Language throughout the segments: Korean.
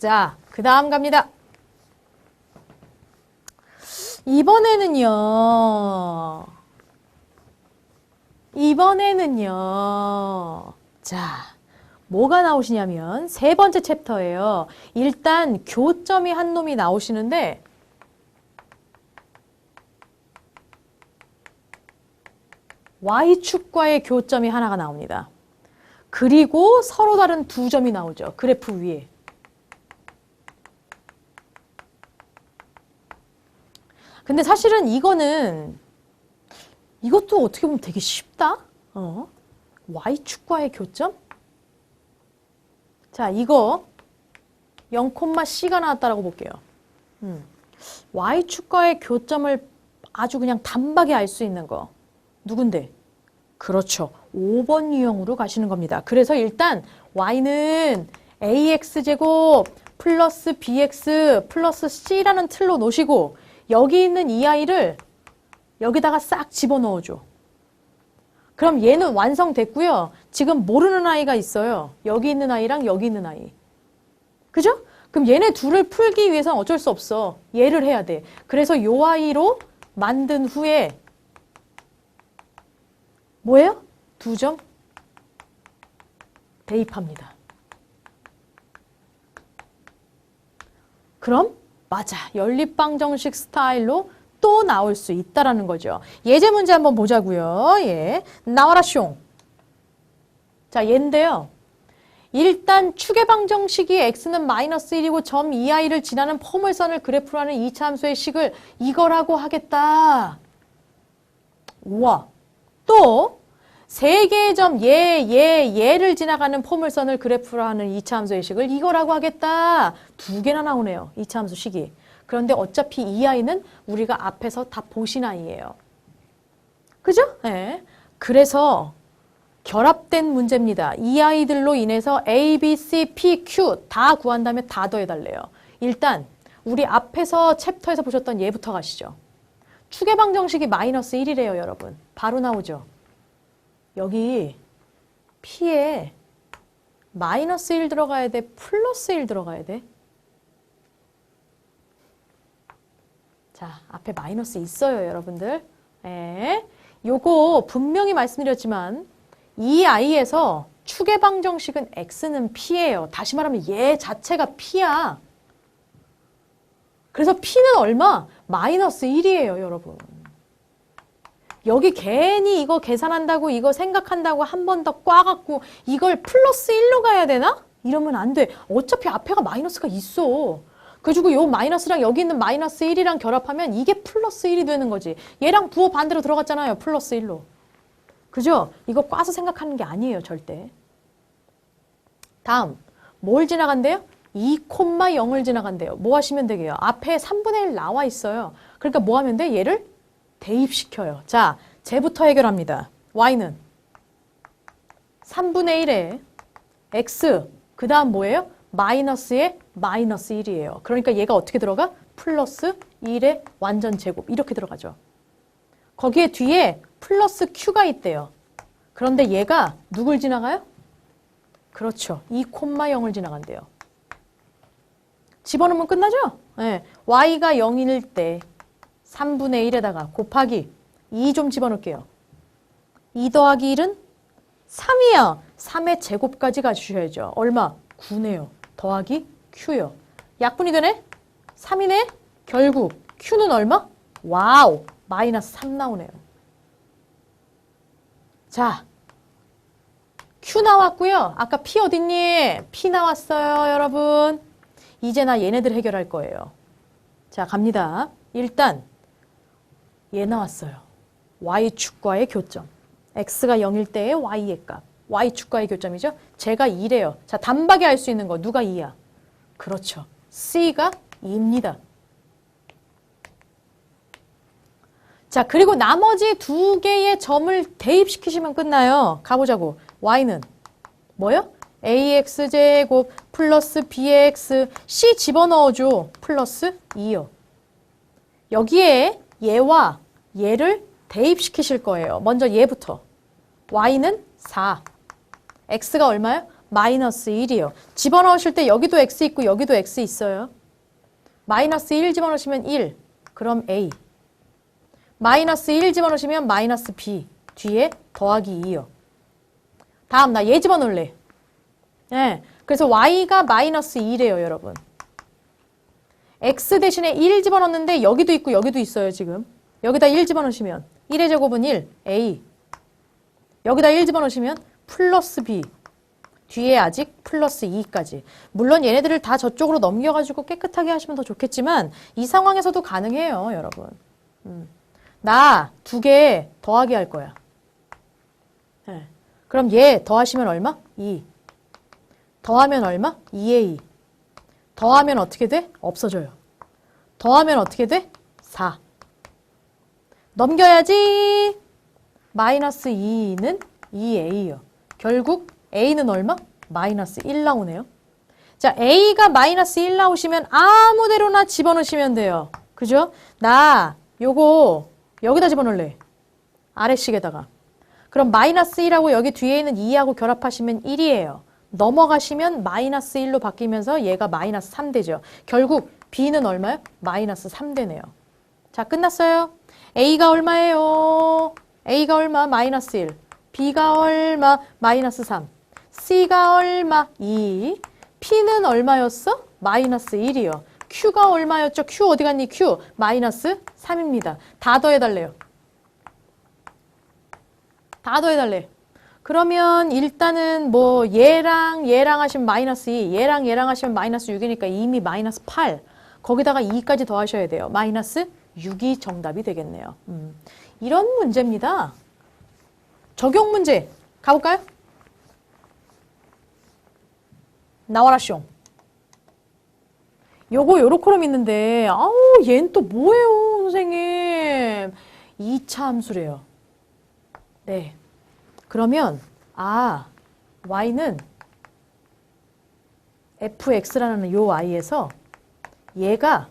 자, 그 다음 갑니다. 이번에는요. 이번에는요. 자, 뭐가 나오시냐면 세 번째 챕터예요. 일단 교점이 한 놈이 나오시는데 Y축과의 교점이 하나가 나옵니다. 그리고 서로 다른 두 점이 나오죠. 그래프 위에. 근데 사실은 이거는 이것도 어떻게 보면 되게 쉽다. 어? Y축과의 교점? 자, 이거 0,C가 나왔다라고 볼게요. 음. Y축과의 교점을 아주 그냥 단박에 알 수 있는 거. 누군데? 그렇죠. 5번 유형으로 가시는 겁니다. 그래서 일단 y는 ax제곱 플러스 bx 플러스 c라는 틀로 놓으시고 여기 있는 이 아이를 여기다가 싹 집어넣어줘. 그럼 얘는 완성됐고요. 지금 모르는 아이가 있어요. 여기 있는 아이랑 여기 있는 아이. 그죠? 그럼 얘네 둘을 풀기 위해서는 어쩔 수 없어. 얘를 해야 돼. 그래서 요 아이로 만든 후에 뭐예요? 두 점 대입합니다. 그럼 맞아. 연립방 정식 스타일로 또 나올 수 있다라는 거죠. 예제 문제 한번 보자고요. 예. 나와라 숑. 자, 얘인데요. 일단 축의 방정식이 x는 마이너스 1이고 점 2i를 지나는 포물선을 그래프로 하는 2차 함수의 식을 이거라고 하겠다. 우와. 또 세 개의 점 얘, 얘, 얘를 지나가는 포물선을 그래프로 하는 2차 함수의 식을 이거라고 하겠다. 두 개나 나오네요. 2차 함수 식이. 그런데 어차피 이 아이는 우리가 앞에서 다 보신 아이예요. 그죠? 네. 그래서 결합된 문제입니다. 이 아이들로 인해서 A, B, C, P, Q 다 구한 다음에 다 더해달래요. 일단 우리 앞에서 챕터에서 보셨던 얘부터 가시죠. 축의 방정식이 마이너스 1이래요, 여러분. 바로 나오죠. 여기 P에 마이너스 1 들어가야 돼? 플러스 1 들어가야 돼? 자, 앞에 마이너스 있어요, 여러분들. 예. 요거 분명히 말씀드렸지만 이 아이에서 축의 방정식은 x는 p예요. 다시 말하면 얘 자체가 p야. 그래서 p는 얼마? 마이너스 1이에요, 여러분. 여기 괜히 이거 계산한다고 이거 생각한다고 한 번 더 꽈갖고 이걸 플러스 1로 가야 되나? 이러면 안 돼. 어차피 앞에가 마이너스가 있어. 그래가지고 요 마이너스랑 여기 있는 마이너스 1이랑 결합하면 이게 플러스 1이 되는 거지. 얘랑 부호 반대로 들어갔잖아요. 플러스 1로. 그죠? 이거 꽈서 생각하는 게 아니에요. 절대. 다음. 뭘 지나간대요? 2,0을 지나간대요. 뭐 하시면 되게요? 앞에 3분의 1 나와 있어요. 그러니까 뭐 하면 돼? 얘를 대입시켜요. 자, 쟤부터 해결합니다. y는 3분의 1에 x, 그 다음 뭐예요? 마이너스에 마이너스 1이에요. 그러니까 얘가 어떻게 들어가? 플러스 1의 완전 제곱 이렇게 들어가죠. 거기에 뒤에 플러스 q가 있대요. 그런데 얘가 누굴 지나가요? 그렇죠. 2,0을 지나간대요. 집어넣으면 끝나죠? 네. y가 0일 때 3분의 1에다가 곱하기 2 좀 집어넣을게요. 2 더하기 1은 3이요. 3의 제곱까지 가주셔야죠. 얼마? 9네요. 더하기 q요. 약분이 되네? 3이네? 결국 q는 얼마? 와우! 마이너스 3 나오네요. 자, q 나왔고요. 아까 p 어딨니? p 나왔어요, 여러분. 이제 나 얘네들 해결할 거예요. 자, 갑니다. 일단 얘 나왔어요. y축과의 교점. x가 0일 때의 y의 값. y축과의 교점이죠. 제가 2래요. 자, 단박에 알 수 있는 거 누가 2야? 그렇죠. c가 2입니다. 자, 그리고 나머지 두 개의 점을 대입시키시면 끝나요. 가보자고. y는 뭐요? ax제곱 플러스 bx c 집어넣어줘. 플러스 2요. 여기에 얘와 얘를 대입시키실 거예요. 먼저 얘부터. y는 4. x가 얼마요? 마이너스 1이요. 집어넣으실 때 여기도 x 있고 여기도 x 있어요. 마이너스 1 집어넣으시면 1. 그럼 a. 마이너스 1 집어넣으시면 마이너스 b. 뒤에 더하기 2요. 다음 나 얘 집어넣을래. 네. 그래서 y가 마이너스 2래요, 여러분. X 대신에 1 집어넣는데 여기도 있고 여기도 있어요, 지금. 여기다 1 집어넣으시면 1의 제곱은 1, a. 여기다 1 집어넣으시면 플러스 b. 뒤에 아직 플러스 2까지. 물론 얘네들을 다 저쪽으로 넘겨가지고 깨끗하게 하시면 더 좋겠지만 이 상황에서도 가능해요, 여러분. 음. 나두 개 더하기 할 거야. 네. 그럼 얘 더하시면 얼마? 2. 더하면 얼마? 2a. 더하면 어떻게 돼? 없어져요. 더하면 어떻게 돼? 4. 넘겨야지. 마이너스 2는 2a요. 결국 a는 얼마? 마이너스 1 나오네요. 자, a가 마이너스 1 나오시면 아무데로나 집어넣으시면 돼요. 그죠? 나 요거 여기다 집어넣을래. 아래식에다가. 그럼 마이너스 1하고 여기 뒤에 있는 2하고 결합하시면 1이에요. 넘어가시면 마이너스 1로 바뀌면서 얘가 마이너스 3 되죠. 결국 b는 얼마요? 마이너스 3 되네요. 자, 끝났어요. a가 얼마예요? a가 얼마? 마이너스 1. b가 얼마? 마이너스 3. c가 얼마? 2. p는 얼마였어? 마이너스 1이요. q가 얼마였죠? q 어디 갔니? q 마이너스 3입니다. 다 더해달래요. 다 더해달래. 그러면 일단은 뭐 얘랑 얘랑 하시면 마이너스 2, 얘랑 얘랑 하시면 마이너스 6이니까 이미 마이너스 8. 거기다가 2까지 더하셔야 돼요. 마이너스 6이 정답이 되겠네요. 음. 이런 문제입니다. 적용 문제 가볼까요? 나와라 숑. 요거 요렇게럼 있는데 아우 얘는 또 뭐예요 선생님 2차 함수래요 네 그러면 아 y는 fx라는 요 y에서 얘가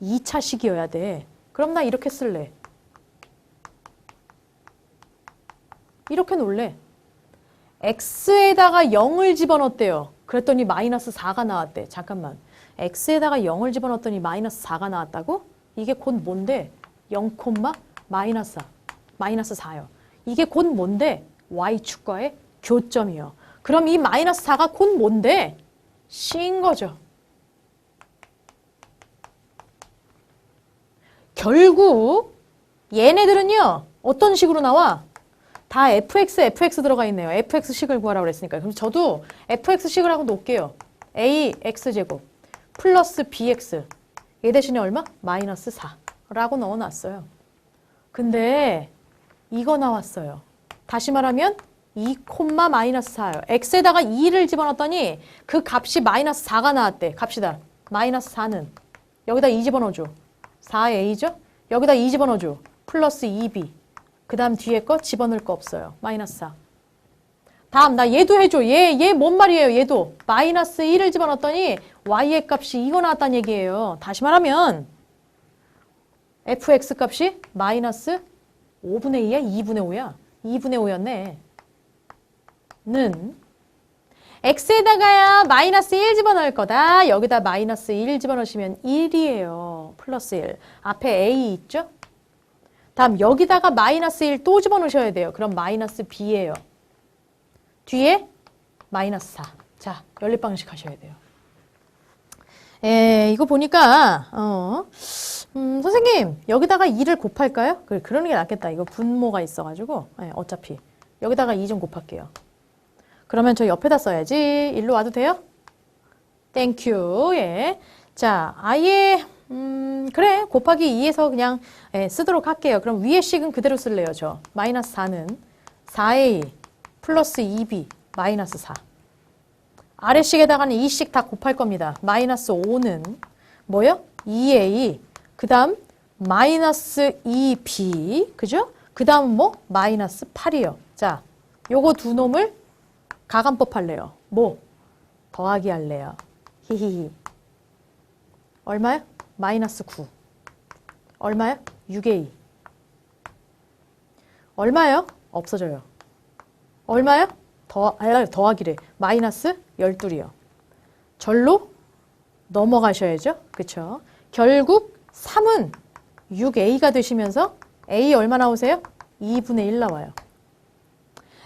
2차식이어야 돼 그럼 나 이렇게 쓸래 이렇게 놓을래 x에다가 0을 집어넣었대요 그랬더니 마이너스 4가 나왔대 잠깐만 x에다가 0을 집어넣었더니 마이너스 4가 나왔다고? 이게 곧 뭔데? 0, 마이너스 4. 마이너스 4요. 이게 곧 뭔데? Y축과의 교점이요. 그럼 이 마이너스 4가 곧 뭔데? C인 거죠. 결국 얘네들은요. 어떤 식으로 나와? 다 fx, fx 들어가 있네요. fx식을 구하라고 그랬으니까. 그럼 저도 fx식을 하고 놓을게요. a x제곱 플러스 bx 얘 대신에 얼마? 마이너스 4라고 넣어놨어요. 근데 이거 나왔어요. 다시 말하면 2 콤마 마이너스 4요. x에다가 2를 집어넣었더니 그 값이 마이너스 4가 나왔대. 갑시다. 마이너스 4는 여기다 2 집어넣어줘. 4a죠? 여기다 2 집어넣어줘. 플러스 2b. 그 다음 뒤에 거 집어넣을 거 없어요. 마이너스 4. 다음 나 얘도 해줘. 얘, 얘 뭔 말이에요? 얘도. 마이너스 1을 집어넣었더니 y의 값이 이거 나왔다는 얘기예요. 다시 말하면 fx 값이 마이너스 5분의 2야? 2분의 5야? 2분의 5였네. 는 x에다가야 마이너스 1 집어넣을 거다. 여기다 마이너스 1 집어넣으시면 1이에요. 플러스 1. 앞에 a 있죠? 다음 여기다가 마이너스 1 또 집어넣으셔야 돼요. 그럼 마이너스 b예요. 뒤에 마이너스 4. 자, 연립방식 하셔야 돼요. 에, 이거 보니까 어, 음, 선생님 여기다가 2를 곱할까요? 그래, 그러는 게 낫겠다. 이거 분모가 있어가지고 예, 어차피 여기다가 2 좀 곱할게요. 그러면 저 옆에다 써야지. 일로 와도 돼요? 땡큐. 예. 자, 아예 음, 그래. 곱하기 2에서 그냥 예, 쓰도록 할게요. 그럼 위에 식은 그대로 쓸래요, 저. 마이너스 4는 4a 플러스 2b 마이너스 4. 아래식에다가는 2씩 다 곱할 겁니다. 마이너스 5는 뭐요? 2a 그 다음 마이너스 2b 그죠? 그 다음 뭐? 마이너스 8이요. 자, 요거 두 놈을 가감법 할래요. 뭐? 더하기 할래요. 히히히. 얼마요? 마이너스 9. 얼마요? 6a. 얼마요? 없어져요. 얼마요? 더, 아, 더하기래. 마이너스 12이요. 절로 넘어가셔야죠. 그쵸? 결국 3은 6a가 되시면서 a 얼마 나오세요? 2분의 1 나와요.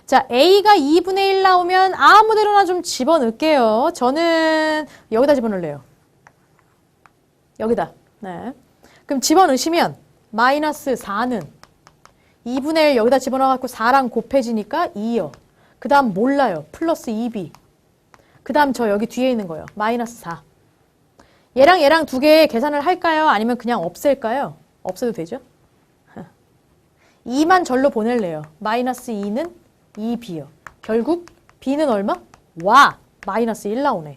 자, a가 2분의 1 나오면 아무데로나 좀 집어넣을게요. 저는 여기다 집어넣을래요. 여기다. 네. 그럼 집어넣으시면 마이너스 4는 2분의 1 여기다 집어넣어갖고 4랑 곱해지니까 2요. 그 다음 몰라요. 플러스 2b. 그 다음 저 여기 뒤에 있는 거요. 마이너스 4. 얘랑 얘랑 두 개 계산을 할까요? 아니면 그냥 없앨까요? 없애도 되죠? 2만 절로 보낼래요. 마이너스 2는 2b요. 결국 b는 얼마? 와! 마이너스 1 나오네.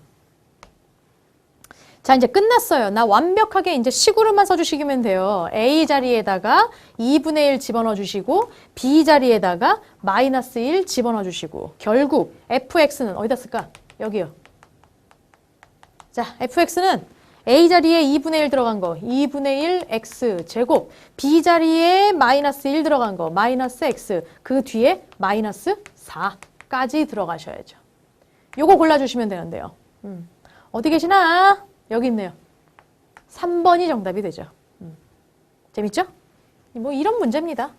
자, 이제 끝났어요. 나 완벽하게 이제 식으로만 써주시면 돼요. A 자리에다가 2분의 1 집어넣어 주시고, B 자리에다가 마이너스 1 집어넣어 주시고, 결국 fx는 어디다 쓸까? 여기요. 자, fx는 A 자리에 2분의 1 들어간 거, 2분의 1 x 제곱, B 자리에 마이너스 1 들어간 거, 마이너스 x, 그 뒤에 마이너스 4까지 들어가셔야죠. 요거 골라주시면 되는데요. 음. 어디 계시나? 여기 있네요. 3번이 정답이 되죠. 음. 재밌죠? 뭐 이런 문제입니다.